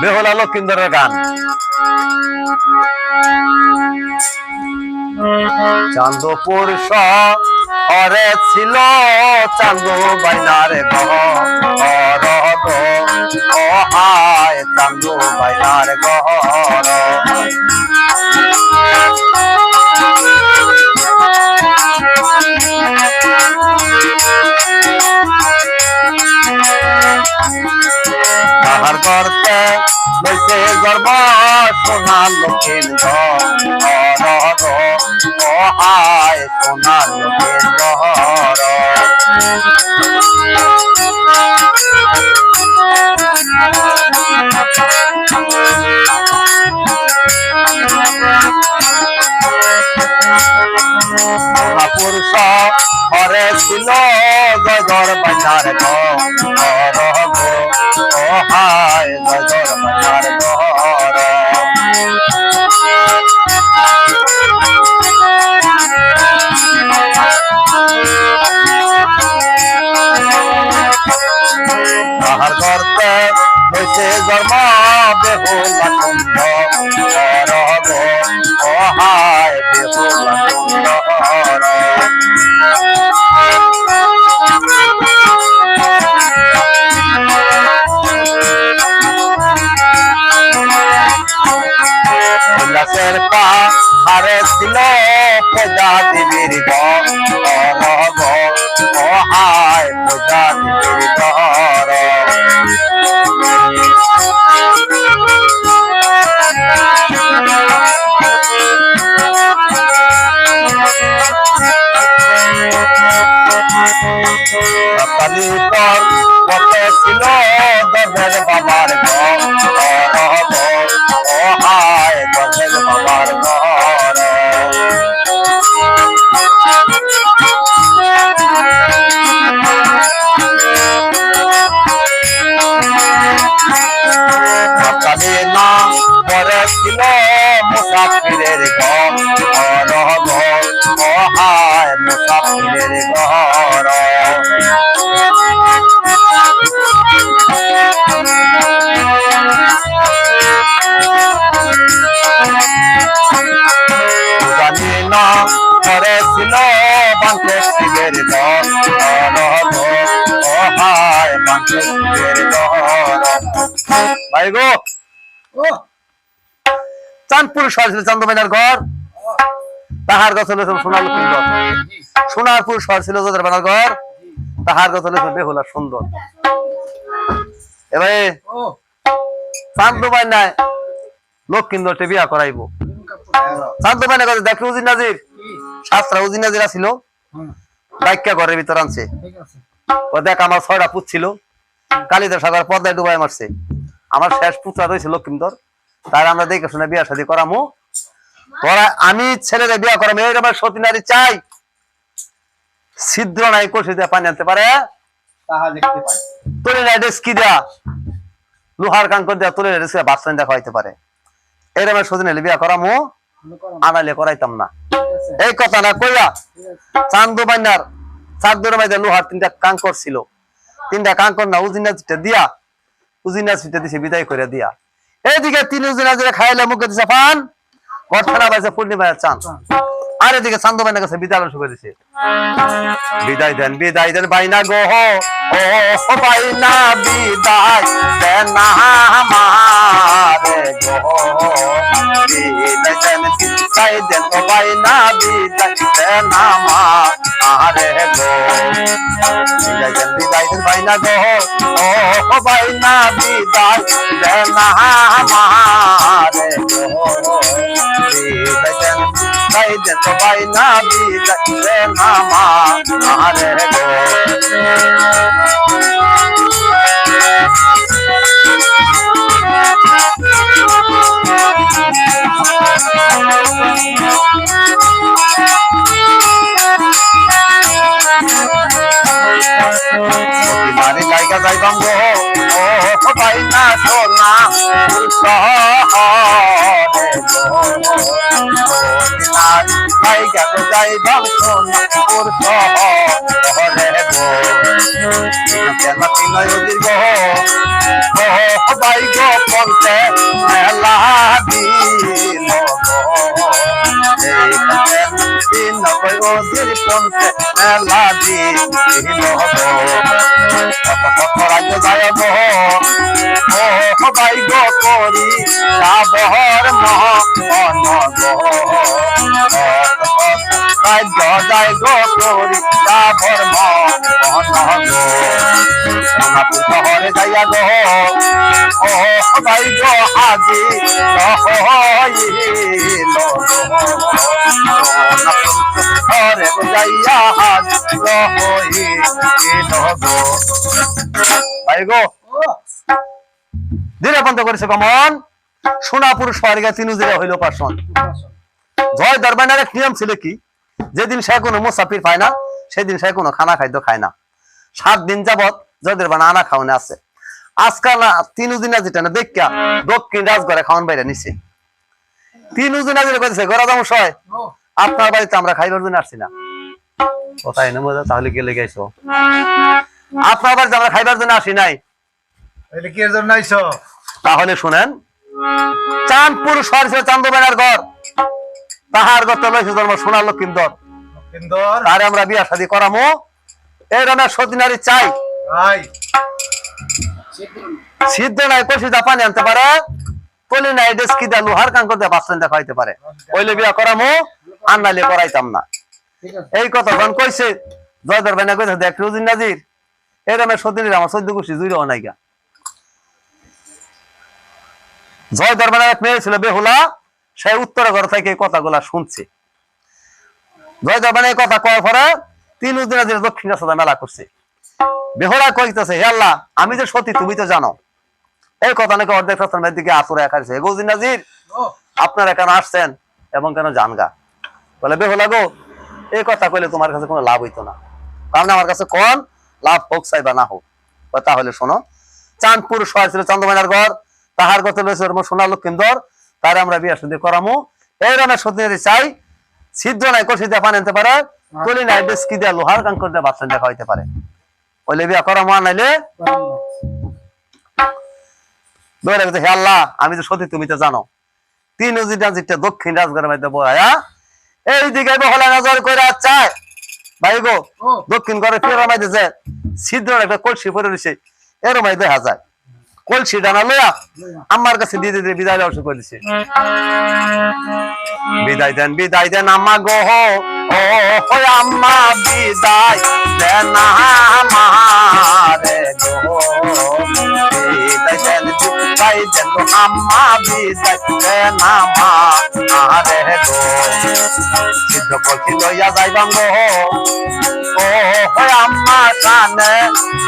বেহুলা লক্ষিন্দরের গান। চান্দপুর হরে ছিল চান্দু বাইনার ঘর। ও চান্দু বাইনার ঘর। তাহার করতে বসে গর্ব সোনা লক্ষ্মীর ঘর গো ও হায় সোনা লক্ষ্মীর ঘর পুরুষ হরে ছিল গজর বাজার ঘর গো ও হায় গজর বাজার ঘর তাহার করতে বসে জন্ম বেহুলা ঘর গো বেহুলা কুণ্ড হারে ছিল প্রজা দেবীর ঘর গো ও হায় প্রজা দেবীর ঘর কালী কালী না পরে ছিল মুসাফিরের ঘর গো ও হায় মুসাফিরের ঘর। জানি না পরে ছিল বাঁকে শিবের ঘর গো ও হায় বাঁকে শিবের ঘর চাঁদপুর শহর ছিল চান্দমাইনার ঘর। তাহার গছ হলে সোনার সুন্দর। সোনারপুর শহর ছিল যাদের বানার ঘর। তাহার গছ হলে বেহুলা সুন্দর। এবারে লক্ষ্মীন্দরকে বিয়া করাইবো। কথা উজির নাজির? শাস্ত্রা উজির নাজির আসিল ঘরের ভিতর আনছে। দেখ আমার ছয়টা পুত ছিল। কালিদার সাগর পদ্মায় ডুবাই মারছে। আমার শেষ পুত্রা রয়েছে লক্ষ্মীন্দর তার আমরা দেখে শুনে বিয়া শাদী করামু। তোরা আমি ছেলেদের বিয়া করামু এই আমার সতী নারী চাই। ছিদ্র নাই কষে দেওয়া পানি আনতে পারে। তাহা দেখতে পাই। তোলে রাইডেস কি দেয়া? লোহার কাঙ্কর দেয়া তোলে রাইডেস বাচ্চা দেখা হইতে পারে। এই আমার সতী নারী বিয়া করামু আনালে করাইতাম না। এই কথা না কইয়া চান্দু বান্নার চাঁদুর মাইদে লোহার তিনটা কাঙ্কর ছিল। তিনটা কাঙ্কর না উজিনা দিয়া বিদায় করে দিয়া। এইদিকে তিন খাইলে মুখে দিছে ফান ছাড়া পাইছে পূর্ণিমায় চান আর এদিকে চান্দু বাইনা কাছে বিদায় শুরু করে দিছে। বিদায় দেন বিদায় দেন বাইনা গো ও বাইনা বিদায় দেন না আমারে গো বিদায় দেন বিদায় দেন ও বাইনা বিদায় দেন আমারে গো। বিদায় দেন বিদায় দেন বাইনা গো দেন বিদায় দেন ও বাইনা বিদায় দেন আমারে গো মারি লাইগা যাইবাম গো পাই না সোনা লাইগা যাইবাম সোনা ওর শহরে কেন তিন নদীর গো ও গো পন্থে মেলা দিল অধীর পন্থে মেলা দিল কত কত রাজ্য যায় ভাই গো করি সাবহর মহ রাজ্য যায় গো করি সাবহর মহ অনগ সোনাপুর শহরে যাইয়া গো, ও ভাই গো হাজি শহরে যাইয়া হাজি রহিল ভাই গো করেছে কমন। সোনাপুর তিনুজিরা হইল পার্সন জয় নিয়ম ছিল কি? যেদিন সে কোনো মুসাফির পায় না, সেদিন সে কোনো খানা খাদ্য খায় না। সাত দিন যাবত জয় দরবান আনা আছে। আজকাল তিন যেটা না দক্ষিণ রাজগড়ে খাওয়ান বাইরে নিছে। তিন যেটা করেছে গড়া দাম সয় আপনার বাড়িতে আমরা খাইবার জন্য আসছি না। কোথায় তাহলে গেলে গেছো। আপনার বাড়িতে আমরা খাইবার জন্য আসি নাই। এটা কি এর জন্য আইছো? তাহলে শুনেন চাঁদপুর ছিল চান্দবেনার ঘর। তাহার গত লইছে জন্ম সোনার লক্ষিন্দর তারে আমরা বিয়া শাদি করামো। এই রমের সতী নারী চাই। সিদ্ধ নাই কষি দা পানি আনতে পারে। কলি নাই ডেস্কি দা লোহার কাঙ্কর দিয়ে বাসলেন দেখা হইতে পারে। ওইলে বিয়া করামো আর নাইলে করাইতাম না। এই কথা যখন কইছে জয় দরবাই না কইছে দেখ রুজিন নাজির। এই রমের সতী নারী আমার চোদ্দ গোষ্ঠী জুড়ে অনাইগা জয় দরবারের এক মেয়ে ছিল বেহুলা, সে উত্তর ঘর থেকে এই কথাগুলা শুনছে। জয় দরবারে কথা কওয়ার পরে তিন দিন দক্ষিণ সাদা মেলা করছে। বেহুলা কইতেছে, হে আল্লাহ, আমি যে সতী, তুমি তো জানো। এই কথা নাকি অর্ধেক রাস্তার দিকে আসরে একাছে গৌজিন নাজির, আপনারা কেন আসছেন এবং কেন জানগা বলে, বেহুলা গো, এই কথা কইলে তোমার কাছে কোনো লাভ হইতো না। কারণ আমার কাছে কোন, লাভ হোক চাই বা না হোক। তাহলে শোনো, চাঁদপুর শহর ছিল চন্দ্রমাইনার ঘর। তাহার কথা রয়েছে ওর সোনা লক্ষিন্দর তার আমরা বিয়া শুদ্ধি করামু। এই রানের সত্যি চাই ছিদ্র নাই কষি দিয়ে পানি আনতে পারে তুলি নাই ডেস্কি দিয়ে লোহার কাঙ্কর দিয়ে বাচ্চা দেখা হইতে পারে। ওইলে বিয়া করামু নাইলে হে আল্লাহ আমি তো সত্যি তুমি তো জানো। তিন দক্ষিণ রাজগড়ের মধ্যে বয়া এই দিকে বহলা নজর করে চায়। ভাই গো দক্ষিণ ঘরে ফেরা মাইতে যে ছিদ্র একটা কলসি পরে রয়েছে এর মাই দেখা যায়। কলসি ডানা লইয়া আমার কাছে দিয়ে দিতে বিদায় দেওয়া শুরু করে দিছে। বিদায় দেন বিদায় দেন আমা গো ও আম্মা, বিদায় দেন আমারে বিদায় দেন বিদায় দেন আম্মা, বিদায় দেন আমারে গো। সিদ্ধ কলসি লইয়া যাইবাম গো ও আম্মা কানে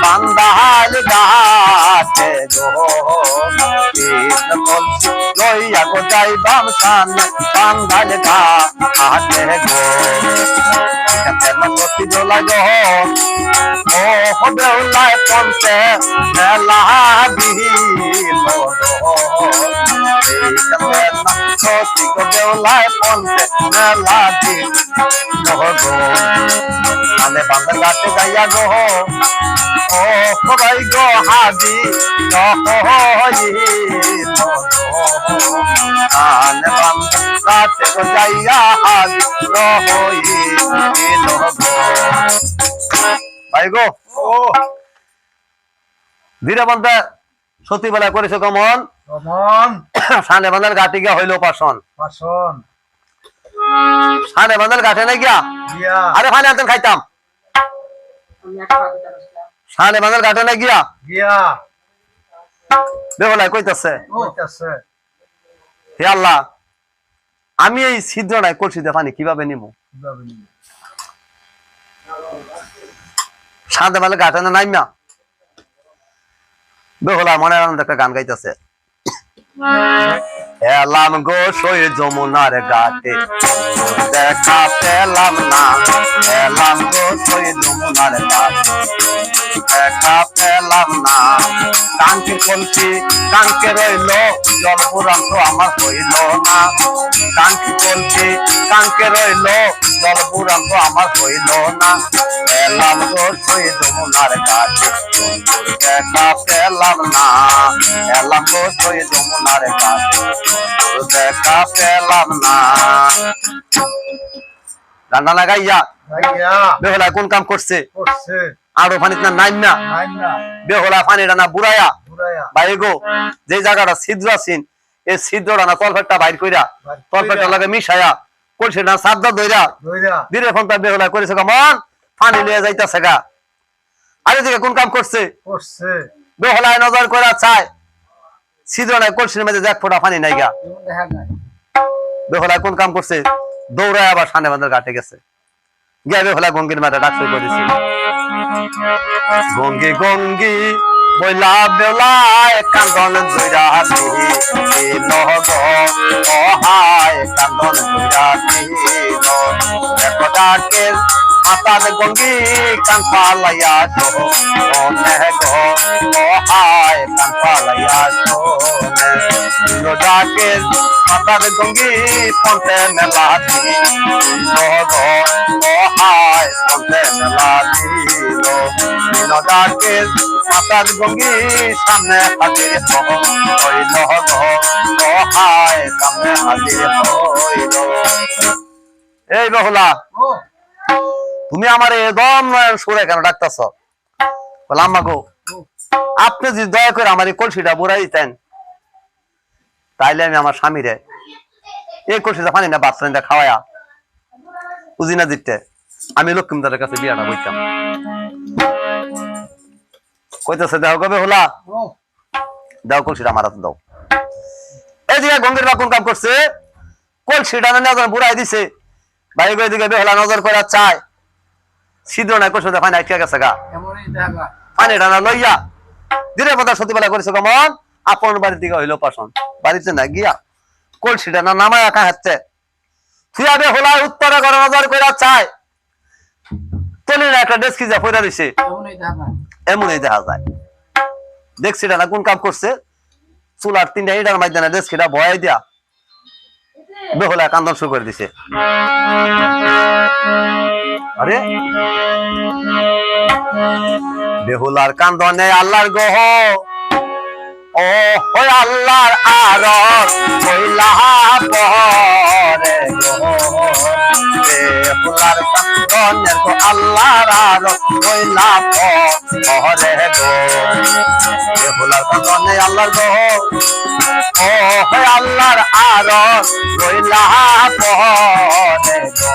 বান্দাল গাছে লইয়া গো যাইবাম কানে বান্দাল গাছে গো। কতি দোলা গো ও হো বেউলায় পন্তে মেলা গো। কতি গো বেউলায় পন্তে মেলা দিল গো? মানে বাংলা গাছে গাইয়া গো। ও সবাই গো হাজি যাইয়া হাজি ভাই গো ধীরে বন্ধে সতী বেলা করেছে কমন। কমন। সানে বান্ধার ঘাটে গিয়া হইল পাশন পাশন সানে বান্ধার ঘাটে না গিয়া? আরে ফানে আনতেন খাইতাম। সানে বান্ধার ঘাটে না গিয়া? গিয়া। বেহলায় কইতাছে। কইতাছে। হে আল্লাহ আমি এই ছিদ্র নাই কলসিতে পানি কীভাবে নিবে? সাঁতে বেলা ঘাটে না নাইমা? বেহলা মনে আনন্দ একটা গান গাইতেছে। এলাম গো সই যমুনার ঘাটে দেখা পেলাম না। এলাম গো সই যমুনার ঘাটে। দেখা পেলাম না। কাঙ্কি কলসি কাঙ্কে রইল জল পুরান্ত আমার হইল না। কাঙ্কি কলসি কাঙ্কে রইল জল পুরান্ত আমার হইল না। পেলাম যমুনার কাছে দেখা পেলাম না। এলাম যমুনার কাছে দেখা পেলাম না। রান্না লাগাইয়া। বেহলা কোন কাম করছে? করছে। আরও পানিত না নাইম না। বেহলা না ভাই গো যে জায়গাটা ছিদ্র আছেন এই ছিদ্রটা না তলফেটটা বাইর কইরা তলফেটটা লাগে মিশায়া কলসি না সাবদা দইরা ধইরা। ধীরে ফোন তার বেহলা করেছে কেমন পানি লিয়ে যাইতাছে গা। আরে দিকে কোন কাম করছে? করছে। বেহলায় নজর করা চায় ছিদ্র নাই কলসির মধ্যে এক ফোঁটা পানি নাই গা। বেহলায় কোন কাম করছে? দৌড়ায় আবার সানে বাঁধার ঘাটে গেছে। গিয়া হলা গঙ্গির মাথা ডাকতে করেছি গঙ্গি গঙ্গি, বইলা বেলায় কান্দন দইরা দিহি নহগ অহায়, কান্দন ডাকে মাতার গঙ্গি কান পালাইয়া তো মনে গো অহায় কান পালাইয়া তো ডাকে মাতার গঙ্গি পন্তে মেলা দিহি নহগ অহায় পন্তে মেলা দিল দিন ডাকে মাতার গঙ্গি সামনে হাজির হইল গহায় সামনে হাজির হইল এই বহুলা ও তুমি আমার একদম সুরে কেন ডাকতেছ? বললাম আম্মা গো ও আপনি যদি দয়া করে আমার এই কলসিটা বুড়াই দিতেন, তাইলে আমি আমার স্বামীরে এই কলসিটা পানি না বাচ্চা খাওয়ায়া উজিনা দিতে। আমি লক্ষ্মীদারের কাছে বিয়াটা বইতাম কইতেছে দেহ কবে হলা? দাও কলসিটা আমার হাতে দাও। এদিকে গঙ্গের বা কোন কাম করছে। কলসিটা না বুড়াই দিছে। গো, এদিকে বেহলা নজর করা চায় ছিদ্র নাই কলসিটা পানি আটকে গেছে গা। এমনই দেখা যায় পানি ডানা লইয়া। দিনের কথা সত্যি করেছে কেমন আপন বাড়ির দিকে হইল পাশন বাড়িতে না গিয়া কলসিটা না নামায় একা হাতে থুয়াবে হোলায় উত্তরে করে নজর কইরা চায়। তলির একটা ডেস্কি যা পয়রা দিছে। এমনই দেখা যায়। দেখছি না কোন কাম করছে? চুলার তিনটা ইটার ডেস্কিটা ভয় দিয়া বেহলা কান্দন শুরু করে দিছে। আরে? বেহুলার কান্দনে আল্লাহর গহ। ও আল্লাহর আর কইলা পরে গো বেহুলার কান্দনে গো আল্লাহর আর কইলা পরে গো বেহুলার কান্দনে আল্লাহর গহ ও আল্লাহর আর কইলা পরে গো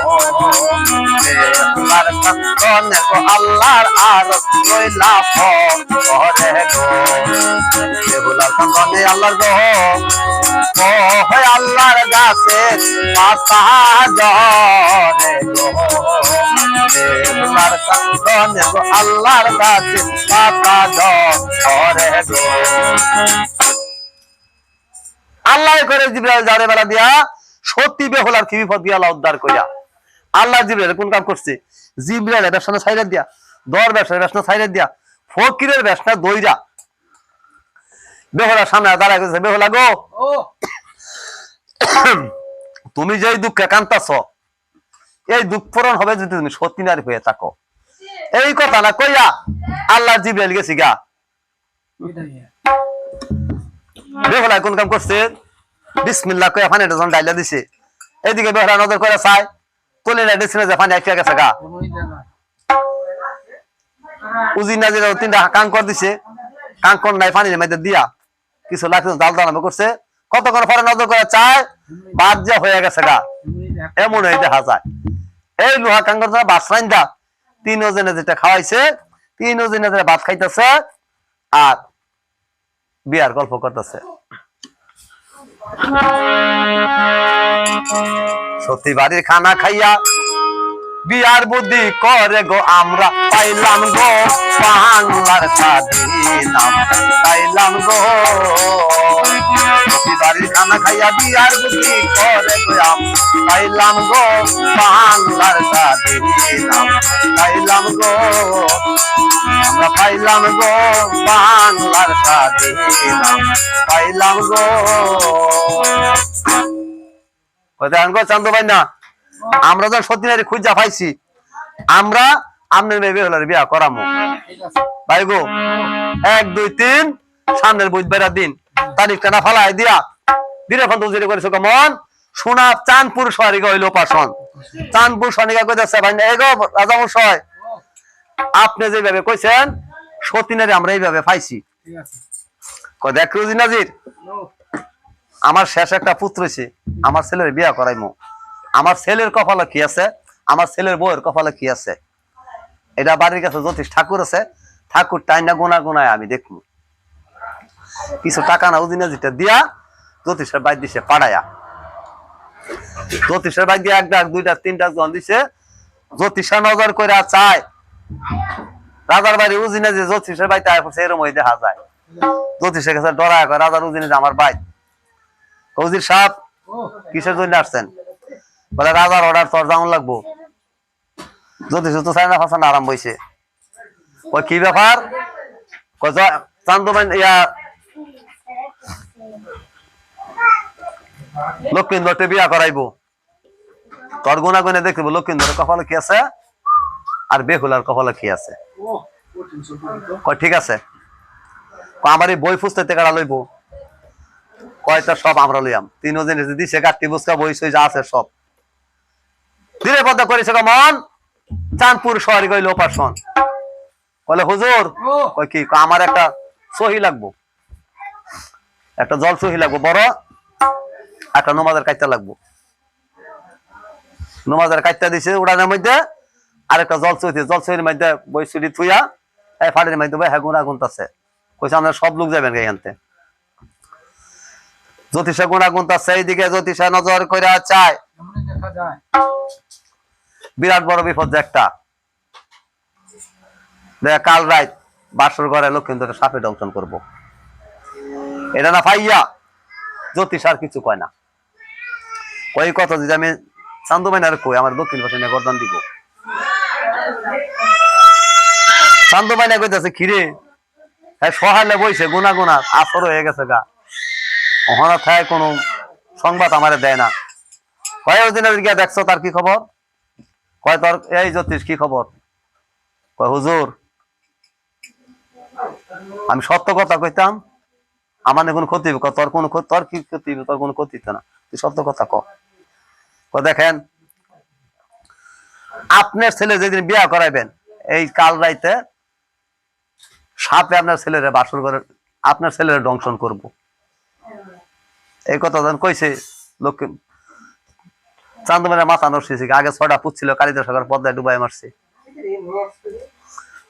বেহুলার কান্দনে গো আল্লাহর আর কইলা পরে গো আল্লাহর গাছে আল্লাহর গাছে আল্লাহ করে জিব্রাইল যারে বেলা দিয়া সত্যি বেহুলার কি বিপদ দিয়া আল্লাহ উদ্ধার কইরা। আল্লাহ জিব্রাইল কোন কাম করছে? জিব্রাইল ব্যবসা সাইরা দিয়া দর ব্যবসা ব্যবসা সাইরা দিয়া, ফকিরের ব্যবসা দইরা। বেহুলার সামনে দাঁড়ায় গেছে বেহুলা গো। তুমি যে দুঃখে কান্তাছ এই দুঃখ পূরণ হবে যদি তুমি সত্যি নারী হয়ে থাকো। এই কথা না কইয়া আল্লাহ জিব্রাইল গেছি গা। বেহুলা কোন কাম করছে? বিসমিল্লাহ কইয়া ফানি যখন ডাইলা দিছে। এইদিকে বেহুলা নজর করে চাই তুলে না দিছে যে ফানি আটকে গেছে গা। উজিনা যে তিনটা কাঙ্কর দিছে কাঙ্কর নাই পানির মধ্যে দিয়া। কিছু লাগছে, জাল দালামে করছে। কতক্ষণ পরে নজর করে? চায় বাদ যা, হয়ে গেছে গা। এমন হয়ে দেখা যায়। এই লোহা কাঙ্কর যারা বাসরাইন দা, তিন ওজনে যেটা খাওয়াইছে, তিন ওজনে যেটা ভাত খাইতেছে আর বিয়ার গল্প করতেছে। সত্যি বাড়ির খানা খাইয়া বিয়ার বুদ্ধি করে গো আমরা। পাইলাম গো বাংলার স্বাধীন আমরা পাইলাম গো। খানা খাইয়া বিয়ার বুদ্ধি করে গোয়াম পাইলাম গো বাংলার স্বাধীনাম পাইলাম গো। আমরা পাইলাম গো বাংলার স্বাধীনাম পাইলাম গো। কোথায় আনগো চান্দু ভাই না আমরা তো সত্যি খুঁজা পাইছি, আমরা আপনার মেয়ে হলার বিয়া করামো। ভাই গো, এক, দুই, তিন, সামনের বুধবার দিন। তারিখটা না ফালাই দিয়া দিনে ফোন সোনা চাঁদপুর পাশন চাঁদপুর ভাই এগো রাজা মশাই। আপনি যেভাবে কইছেন সতীনারে আমরা এইভাবে পাইছি। দেখ রুজি নাজির আমার শেষ একটা পুত্র আমার ছেলের বিয়া করাইমু। আমার ছেলের কপালে কি আছে? আমার ছেলের বউয়ের কপালে কি আছে? এটা বাড়ির কাছে জ্যোতিষ ঠাকুর আছে। ঠাকুর টাইনা গোনা গোনায় আমি দেখব কিছু টাকা না উদিনা যেটা দিয়া জ্যোতিষের বাইর দিছে, পাড়ায়া। জ্যোতিষের বাইর দিয়ে এক ডাক, দুইটা, তিনটা জন দিছে। জ্যোতিষা নজর করে চায়। রাজার বাড়ি উজিনে যে জ্যোতিষের বাড়িতে পড়ছে এরম ওই দেখা যায়। জ্যোতিষের কাছে ডরা রাজার উজিনে যে আমার ভাই কৌজির সাহেব, কিসের জন্য আসছেন? বলে, রাজার অর্ডার তোর যেমন লাগবো। যদি শুধু চাই না ফাঁসান আরাম বইছে। ওই কি ব্যাপার? চান্দমান ইয়া লক্ষ্মীন্দরটে বিয়া করাইবো। তোর গুণা গুণে দেখব লক্ষ্মীন্দরের কপালে কি আছে আর বেহুলার কপালে কি আছে? ও ঠিক আছে। আমার বই ফুসতে কারা লইব। কয়টা সব আমরা লইয়াম। তিনও জিনিস দিছে কাটতি বুসকা বই সই যা আছে সব। ধীরে পদ্মা করেছে মন চাঁদপুর শহরে গইল উপাসন। বলে হুজুর ও। কি আমার একটা সহি লাগবো। একটা জল সহি লাগবো বড়। একটা নমাজের কাইটা লাগবো। নমাজের কাইটা দিছে উড়ানের মধ্যে আর একটা জল সহি জল সহির মধ্যে বই সুরি থুইয়া এই ফাড়ির মধ্যে বই হ্যাঁ গুণা গুনতাছে কইছে আমরা সব লোক যাবেন এখানতে। জ্যোতিষা গুণা গুনতাছে এইদিকে জ্যোতিষা নজর করে চায়। বিরাট বড় বিপদ যে একটা। কাল রাত বাসর ঘরে লক্ষ্মীন্দরে সাপে দংশন করব। এটা না পাইয়া জ্যোতিষ আর কিছু কয় না। কই কত যদি আমি চান্দু মাইনার কই, আমার দক্ষিণ পাশে নিয়ে গরদান দিব। চান্দু মাইনা কইতেছে খিরে হ্যাঁ সহালে বইছে গুনা গুনা আসর হয়ে গেছে গা। থাকে কোনো সংবাদ আমারে দেয় না। কয়েক দিনের গিয়া দেখছ তার কি খবর? কয় তোর, এই জ্যোতিষ, কি খবর কয়, হুজুর, আমি সত্য কথা কইতাম, আমার কোনো ক্ষতি? কয়, তোর কোনো তোর কি ক্ষতি হইবে? তোর কোনো ক্ষতি হইতো না তুই সত্য কথা ক দেখেন, আপনার ছেলে যেদিন বিয়া করাইবেন, এই কাল রাইতে সাপে আপনার ছেলেরে বাসর করে, আপনার ছেলের দংশন করব এই কথা কইছে লক্ষ্মী চান্দমানের মাথা নড়ছে আগে ছয়টা পুচ্ছিল কালিদাস সাগর পদ্মায় ডুবাই মারছে।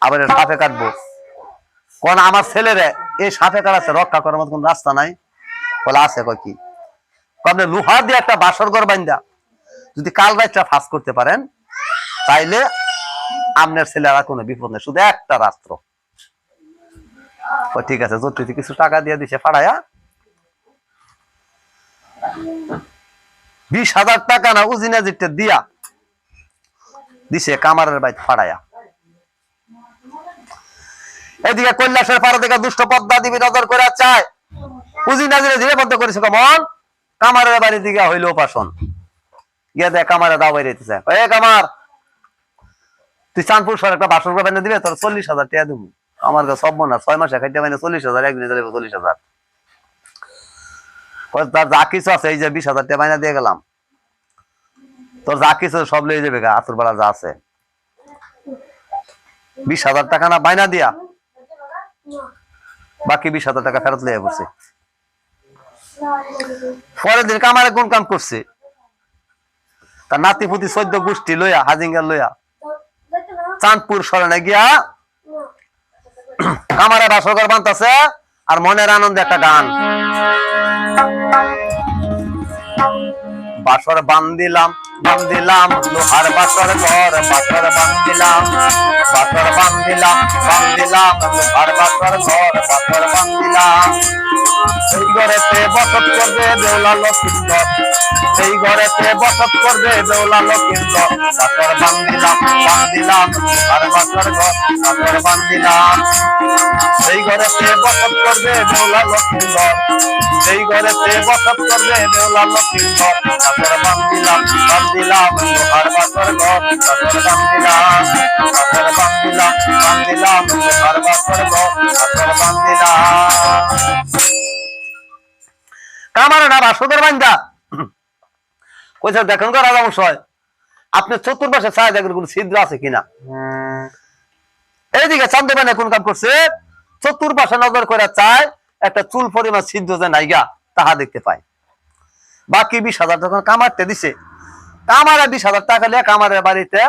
আবার সাপে কাটবো। কোন আমার ছেলেরে এই সাপে কাটাচ্ছে রক্ষা করার মতো কোন রাস্তা নাই। বলে আছে কয় কি? আপনি লোহার দিয়ে একটা বাসর ঘর বাইন্দা। যদি কাল রাতটা ফাঁস করতে পারেন, তাইলে আপনার ছেলেরা কোনো বিপদ নেই, শুধু একটা রাস্ত্র কয়, ঠিক আছে যদি কিছু টাকা দিয়ে দিছে, ফাড়ায়া। বিশ হাজার টাকা না উজিনা যেটা দিয়া দিছে কামারের বাইত ফাড়ায়া এদিকে কৈলাসের পাড়া থেকে দুষ্ট পদ্মা দিবি নজর করে চায়। উজিনা ধীরে ধীরে বদ্ধ করেছে কেমন কামারের বাড়ির দিকে হইল উপাসন। গিয়ে দেখ কামারে দাও বাইরে এ কামার, তুই চাঁদপুর একটা বাসন করে দিবে, তোর চল্লিশ হাজার টাকা দেবো। আমার কাছে সব মনে ছয় মাসে খাইতে মানে চল্লিশ হাজার একদিনে চল্লিশ হাজার। তার যা কিছু আছে এই যে বিশ হাজার টাকা মাইনা দিয়ে গেলাম। তোর যা কিছু সব লয়ে যাবে গা আতুর বেলা যা আছে। বিশ হাজার টাকা না বাইনা দিয়া? বাকি বিশ হাজার টাকা ফেরত লিয়ে পড়ছে। পরের দিন কামারে কোন কাম করছে। তার নাতি পুতি চোদ্দ গোষ্ঠী লইয়া হাজিঙ্গার লইয়া চাঁদপুর সরণে গিয়া কামারে বাসরঘর বানতাছে। আর মনের আনন্দে একটা গান। বাসর বান্দিলাম বান্দিলাম লোহার বাসর ঘর, বাসর বান্দিলাম বাসর বান্দিলাম বান্দিলাম লোহার বাসর ঘর, বাসর বান্দিলাম এই ঘরেতে বসত করবে বেউলা লক্ষিন্দর এই ঘরেতে বসত করবে বেউলা লক্ষিন্দর বাসর বান্দিলাম বান্দিলাম আর বাসর ঘর বাসর বান্দিলাম এই ঘরেতে বসত করবে বেউলা লক্ষিন্দর এই ঘরেতে বসত করবে বেউলা লক্ষিন্দর বাসর বান্দিলাম বান্দিলাম আর বাসর ঘর বাসর বান্দিলাম বাসর বান্দিলাম বান্দিলাম আর বাসর ঘর বাসর বান্দিলাম কামার না বাসুদের বান্দা। কইছে, দেখেন রাজা আপনার চতুর্পাশে ছায়া দেখেন কোন ছিদ্র আছে কিনা? এইদিকে চান্দবানে কোন কাম করছে? চতুর্পাশে নজর করে চায়, একটা চুল পরিমাণ ছিদ্র যে নাইগা, তাহা দেখতে পায়। বাকি বিশ হাজার যখন কামারতে দিছে, কামারে বিশ হাজার টাকা নিয়ে কামারের বাড়িতে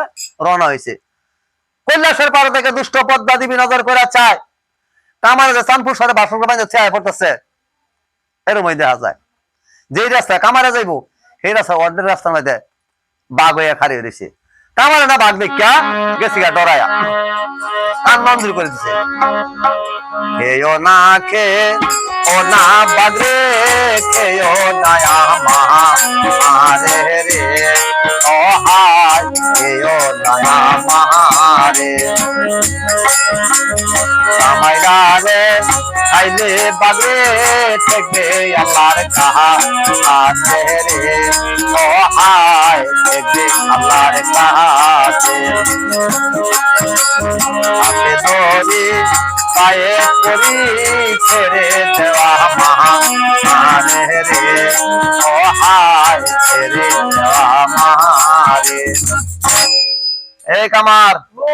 রওনা হয়েছে। কৈলাসের পাড়া থেকে দুষ্ট পদ্মা দিবি নজর করে চায়। কামারে যে চাঁদপুর সারে বাসন বান্ধে চেয়ে, পড়তেছে। এরমই দেখা যায়। যেই রাস্তায় কামারে যাইবো, সেই রাস্তা অর্ধের রাস্তার মধ্যে বাঘ হইয়া খারি রয়েছে কামারে না বাঘ দেখিয়া গেছি গা ডরায়া। কান মন্দির করে দিছে। না ও না মারে রে ও রে খাইলে বাগরে থেকে আল্লাহর কাহা আছে রে? ও হায় থেকে আল্লাহর কাছে হাতে ধরি পায়ে করি ছেড়ে দেওয়া মহা রে। ও হায় ছেড়ে দেওয়া মারে এই কামার ও।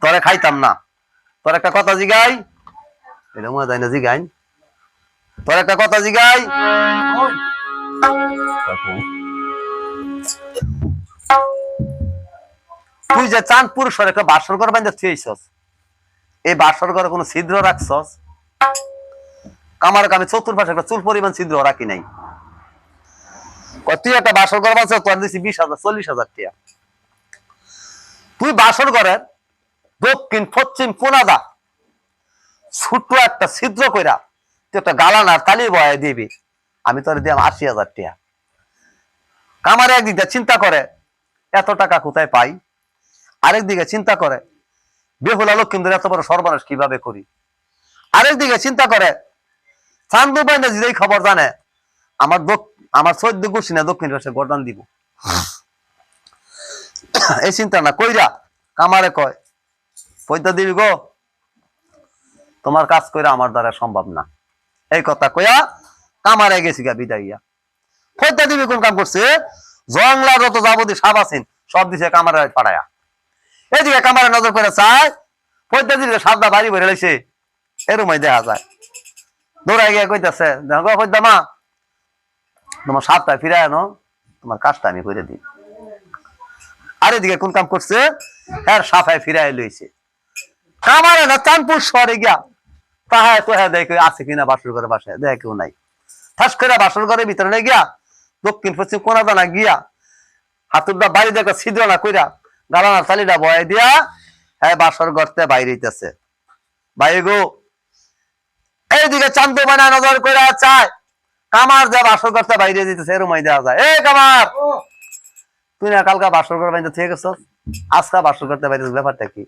তোরে খাইতাম না। তোর একটা কথা জিগাই। এটা মনে যায় না জিগাই? তোর একটা কথা জিগাই। তুই যে চাঁদপুর সর একটা বাসর ঘর বান্ধব থুয়েছস এই বাসর ঘরে কোনো ছিদ্র রাখছস? কামার কামে চতুর্পাশে একটা চুল পরিমাণ ছিদ্র রাখি নাই। তুই একটা বাসর ঘর বাঁচছ তোর দিছি বিশ হাজার চল্লিশ হাজার টিয়া তুই বাসর ঘরের দক্ষিণ, পশ্চিম কোনাদা। ছোট্ট একটা ছিদ্র কইরা তুই একটা গালান আর তালি বয়ে দিবি। আমি তোর দিলাম আশি হাজার টিয়া। কামারে একদিকে চিন্তা করে, এত টাকা কোথায় পাই? আরেক দিকে চিন্তা করে, বেহুলা লক্ষ্মীদের এত বড় সর্বনাশ কীভাবে করি? আরেক দিকে চিন্তা করে, চান্দু বাইনা যেই খবর জানে, আমার আমার চোদ্দ গোষ্ঠী না দক্ষিণ পাশে গরদান দিব। এই চিন্তা না কইরা কামারে কয় পয়দা দিবি গো। তোমার কাজ কইরা আমার দ্বারা সম্ভব না। এই কথা কইয়া কামারে গেছি গা বিদাইয়া পয়দা দিবি কোন কাম করছে? জংলা যত যাবতীয় সাপ আছেন, সব দিছে কামারে পাড়ায়া এদিকে কামারে নজর করে চায় পয়দা দিলে সাপটা বাড়ি ভরে লাইছে। এরমই দেখা যায়। দৌড়াই গিয়ে কইতাছে, দেখো পয়দা মা, তোমার সাপটা ফিরে আনো, তোমার কাজটা আমি করে দিই। আর এদিকে কোন কাম করছে? হ্যাঁ সাফায় ফিরাই লইছে। কামারে না, চাঁদপুর শহরে গিয়া তাহায় তো হ্যাঁ দেখে আছে কিনা বাসর ঘরে বাসায়? দেখ কেউ নাই। ঠাস করে বাসর ঘরের ভিতরে গিয়া দক্ষিণ পশ্চিম কোনা দানা গিয়া হাতুরটা বাড়ি দেখো ছিদ্র না কইরা গালানা চালিটা বয়ে দিয়া হ্যাঁ বাসর ঘরতে বাইরে হইতেছে। বাইরে গো, এইদিকে চান্দ বানা নজর করে চায়। কামার যা বাসর ঘরতে বাইরে দিতেছে এরমই দেওয়া যায়। এ কামার! তুই না কালকা বাসর করে বাইন্দা থেকে গেছস? আজকা বাসর করতে বাইরে ব্যাপারটা কি?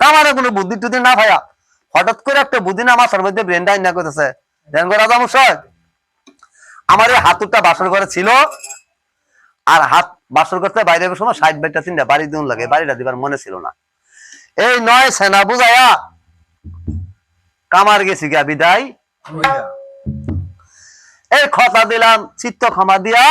আমার কোনো বুদ্ধি টুদ্ধি না ভাইয়া। হঠাৎ করে একটা বুদ্ধি না মাথার মধ্যে ব্রেনটা না করতেছে। রাজা মশাই আমার এই হাতুরটা বাসর ঘরে ছিল আর হাত বাসর করতে বাইরে সময় ষাট বাইটা তিনটা বাড়ি দিন লাগে বাড়িটা দিবার মনে ছিল না। এই নয় সেনা বুঝায়া কামার গেছি গা বিদায়। এই খতা দিলাম চিত্ত ক্ষমা দিয়া